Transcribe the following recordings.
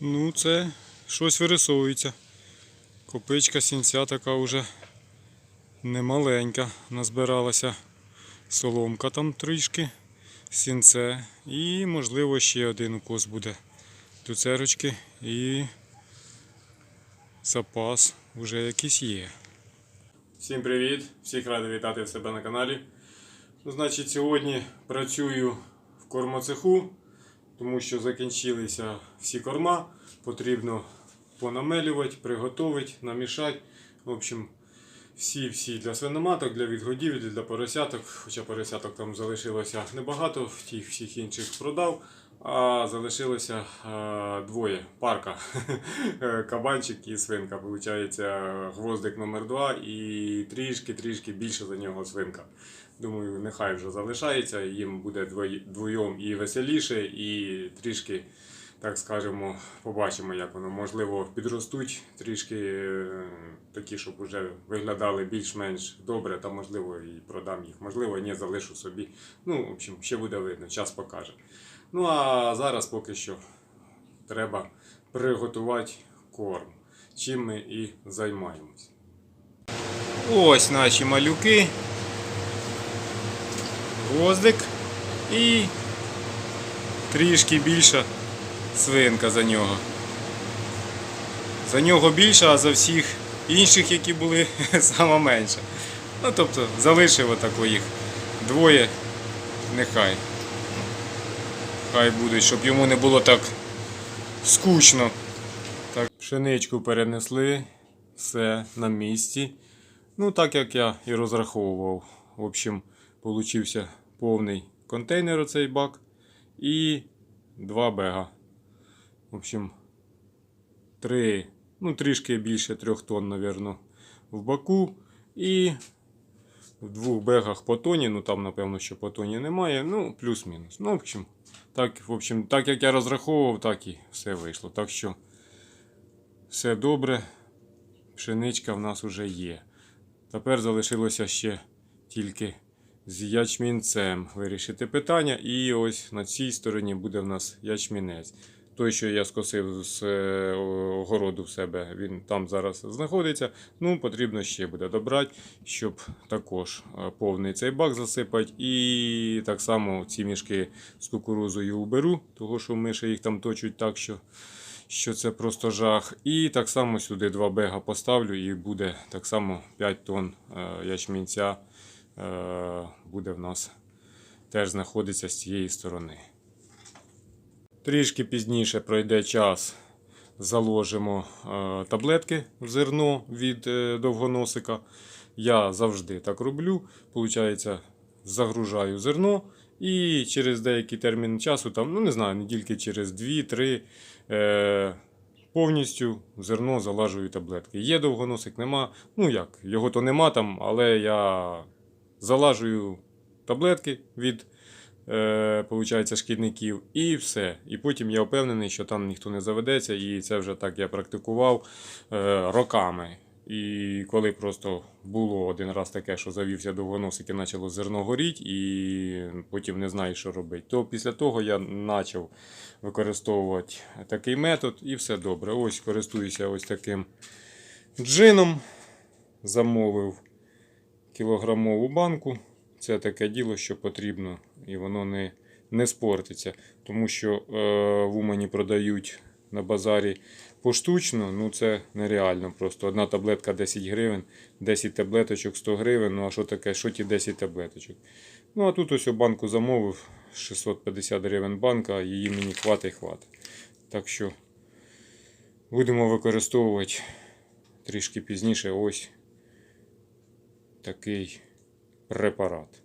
Ну, це щось вирисовується. Копичка сінця така вже немаленька. Назбиралася соломка там трішки, сінце. І, можливо, ще один укос буде. Туцерочки і запас вже якийсь є. Всім привіт! Всіх радий вітати в себе на каналі. Ну, значить, сьогодні працюю в кормоцеху, тому що закінчилися всі корма. Потрібно понамелювати, приготувати, намішати. В общем, всі-всі для свиноматок, для відгодівлі, для поросяток. Хоча поросяток там залишилося небагато, тих всіх інших продав. А залишилося е, двоє парка. Кабанчик і свинка. Получається гвоздик номер 2 і трішки-трішки більше за нього свинка. Думаю, нехай вже залишається, їм буде двоє- двоєм і веселіше, і трішки, так скажемо, побачимо, як воно. Можливо, підростуть трішки е, такі, щоб вже виглядали більш-менш добре, та можливо і продам їх. Можливо, ні, залишу собі. Ну, в общем, ще буде видно, час покаже. Ну а зараз поки що треба приготувати корм, чим ми і займаємось. Ось наші малюки. Гвоздик і трішки більша свинка за нього. За нього більше, а за всіх інших, які були, сама менша. Ну тобто залишив отако їх двоє, нехай. Хай будуть, щоб йому не було так скучно. Так, пшеничку перенесли, все на місці. Ну, так як я і розраховував. В общем, получився повний контейнер оцей бак і два бега. В общем, три, ну трішки більше трьох тонн, напевно, в баку. І в двох бегах по тоні, ну там, напевно, що по тоні немає, ну, плюс-мінус. Ну, в общем, так, в общем, так як я розраховував, так і все вийшло. Так що все добре, пшеничка в нас вже є. Тепер залишилося ще тільки з ячмінцем вирішити питання. І ось на цій стороні буде в нас ячмінець. Той, що я скосив з е, огороду в себе, він там зараз знаходиться. Ну, потрібно ще буде добрати, щоб також е, повний цей бак засипати. І так само ці мішки з кукурузою уберу, того що миші їх там точуть так, що що це просто жах. І так само сюди два бега поставлю, і буде так само 5 тонн е, ячмінця буде в нас теж знаходиться з цієї сторони. Трішки пізніше пройде час, заложимо е, таблетки в зерно від е, довгоносика. Я завжди так роблю. Получається, загружаю зерно і через деякий термін часу, там, ну не знаю, недільки через 2-3 е, повністю зерно залажую таблетки. Є довгоносик, нема. Ну як, його то нема там, але я залажую таблетки від е, шкідників, і все. І потім я впевнений, що там ніхто не заведеться, і це вже так я практикував е, роками. І коли просто було один раз таке, що завівся довгоносик і почало зерно горіти, і потім не знаю, що робити, то після того я почав використовувати такий метод, і все добре. Ось користуюся ось таким джином. Замовив кілограмову банку. Це таке діло, що потрібно, і воно не, не спортиться. Тому що е, в Умані продають на базарі поштучно, ну це нереально. Просто одна таблетка 10 гривень, 10 таблеточок 100 гривень. Ну а що таке? Що ті 10 таблеточок? Ну а тут ось я банку замовив 650 гривень банка, її мені хватить хватить. Так що будемо використовувати трішки пізніше ось такий препарат.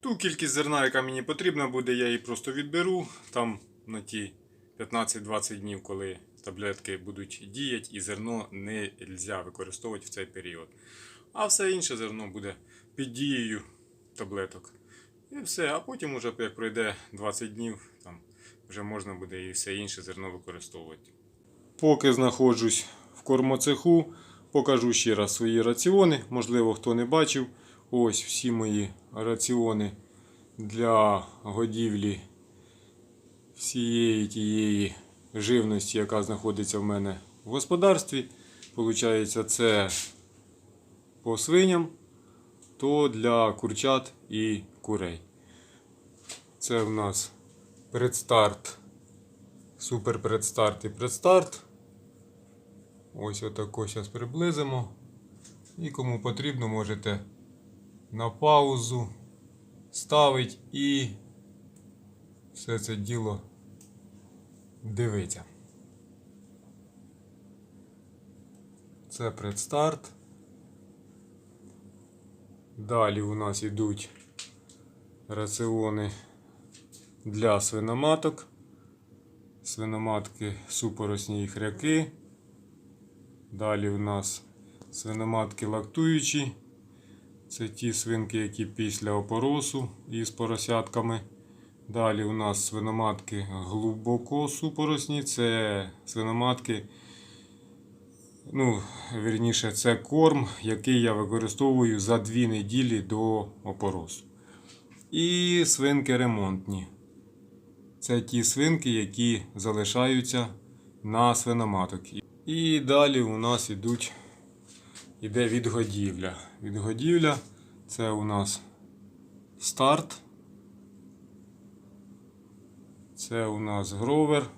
Ту кількість зерна, яка мені потрібна буде, я її просто відберу там на ті 15-20 днів, коли таблетки будуть діяти, і зерно не можна використовувати в цей період. А все інше зерно буде під дією таблеток. І все, а потім, уже, як пройде 20 днів, там вже можна буде і все інше зерно використовувати. Поки знаходжусь в кормоцеху, покажу ще раз свої раціони. Можливо, хто не бачив. Ось всі мої раціони для годівлі всієї тієї живності, яка знаходиться в мене в господарстві. Получається, це по свиням, то для курчат і курей. Це в нас предстарт, супер предстарт і предстарт. Ось отако зараз приблизимо. І кому потрібно, можете на паузу ставити і все це діло дивиться. Це предстарт. Далі у нас йдуть раціони для свиноматок. Свиноматки супоросні і хряки. Далі у нас свиноматки лактуючі. Це ті свинки, які після опоросу із поросятками. Далі у нас свиноматки глибоко супоросні. Це свиноматки, ну, вірніше, це корм, який я використовую за 2 неділі до опоросу. І свинки ремонтні. Це ті свинки, які залишаються на свиноматок. І далі у нас ідуть, іде відгодівля. Відгодівля це у нас старт. Це у нас гровер.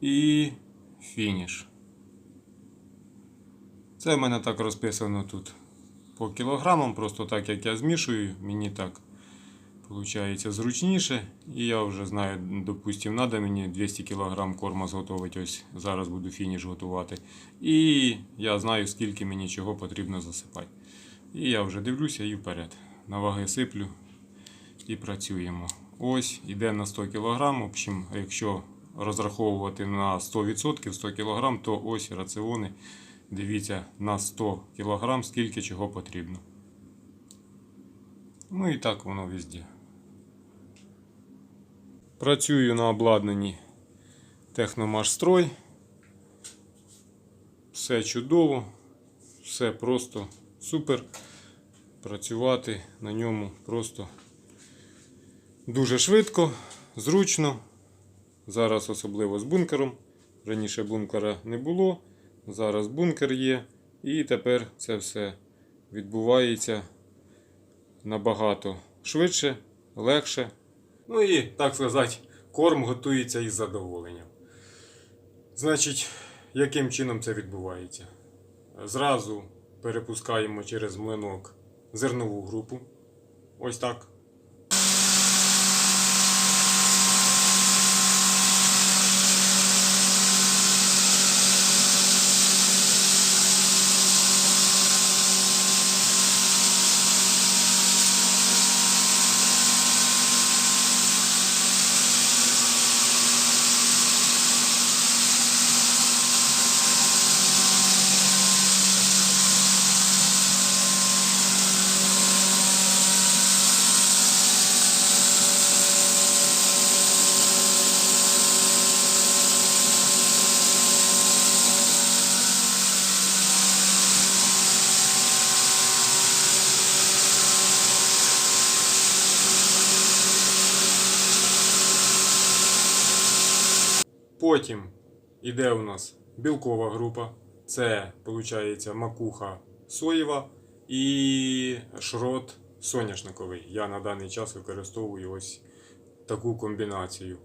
І фініш. Це в мене так розписано тут по кілограмам, просто так як я змішую, мені так виходить зручніше. І я вже знаю, допустим, треба мені 200 кг корма зготовити. Ось зараз буду фініш готувати. І я знаю, скільки мені чого потрібно засипати. І я вже дивлюся і вперед. На ваги сиплю і працюємо. Ось іде на 100 кг. В общем, якщо розраховувати на 100% 100 кг, то ось раціони. Дивіться на 100 кг, скільки чого потрібно. Ну і так воно везде. Працюю на обладнанні Техномашстрой. Все чудово, все просто супер. Працювати на ньому просто дуже швидко, зручно. Зараз особливо з бункером. Раніше бункера не було, зараз бункер є. І тепер це все відбувається набагато швидше, легше. Ну і, так сказати, корм готується із задоволенням. Значить, яким чином це відбувається? Зразу перепускаємо через млинок зернову групу. Ось так. Потім іде у нас білкова група. Це виходить макуха соєва і шрот соняшниковий. Я на даний час використовую ось таку комбінацію.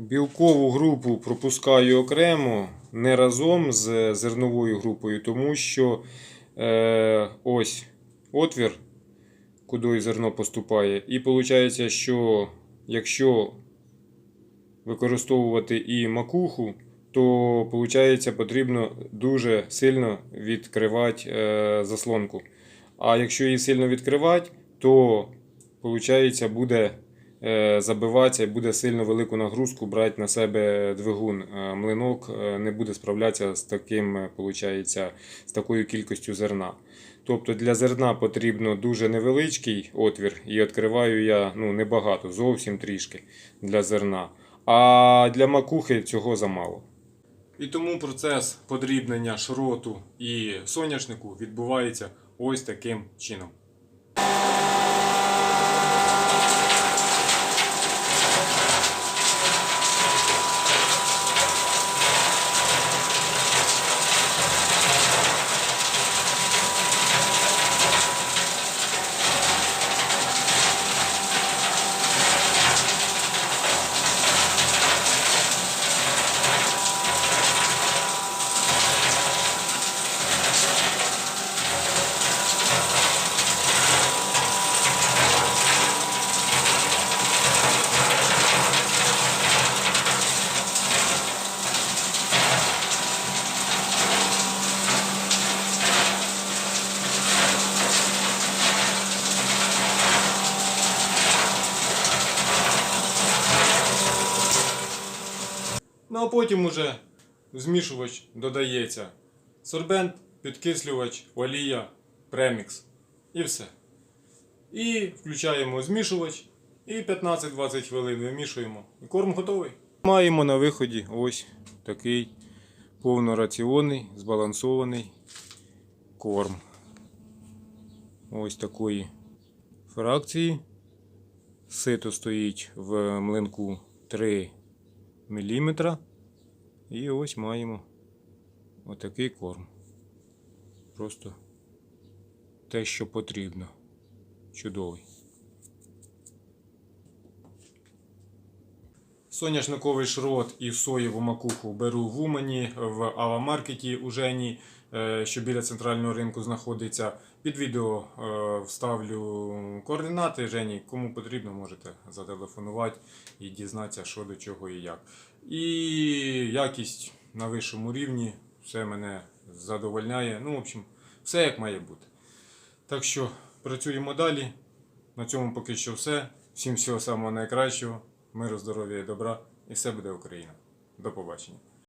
Білкову групу пропускаю окремо, не разом з зерновою групою, тому що е, ось отвір, куди зерно поступає. І виходить, що якщо використовувати і макуху, то виходить, потрібно дуже сильно відкривати е, заслонку. А якщо її сильно відкривати, то виходить, буде забиватися і буде сильно велику нагрузку брати на себе двигун. Е, Млинок е, не буде справлятися з таким, е, з такою кількістю зерна. Тобто для зерна потрібно дуже невеличкий отвір, і відкриваю я ну, небагато, зовсім трішки для зерна. А для макухи цього замало. І тому процес подрібнення шроту і соняшнику відбувається ось таким чином. Потім уже змішувач додається сорбент, підкислювач, олія, премікс. І все. І включаємо змішувач. І 15-20 хвилин вимішуємо. І корм готовий. Маємо на виході ось такий повнораціонний, збалансований корм. Ось такої фракції. Сито стоїть в млинку 3 мм. І ось маємо отакий корм. Просто те, що потрібно. Чудовий. Соняшниковий шрот і соєву макуху беру в Умані в Авамаркеті у Жені, е, що біля центрального ринку знаходиться. Під відео е, вставлю координати Жені. Кому потрібно, можете зателефонувати і дізнатися, що до чого і як. І якість на вищому рівні, все мене задовольняє. Ну, в общем, все як має бути. Так що працюємо далі. На цьому поки що все. Всім всього самого найкращого. Миру, здоров'я і добра. І все буде Україна. До побачення.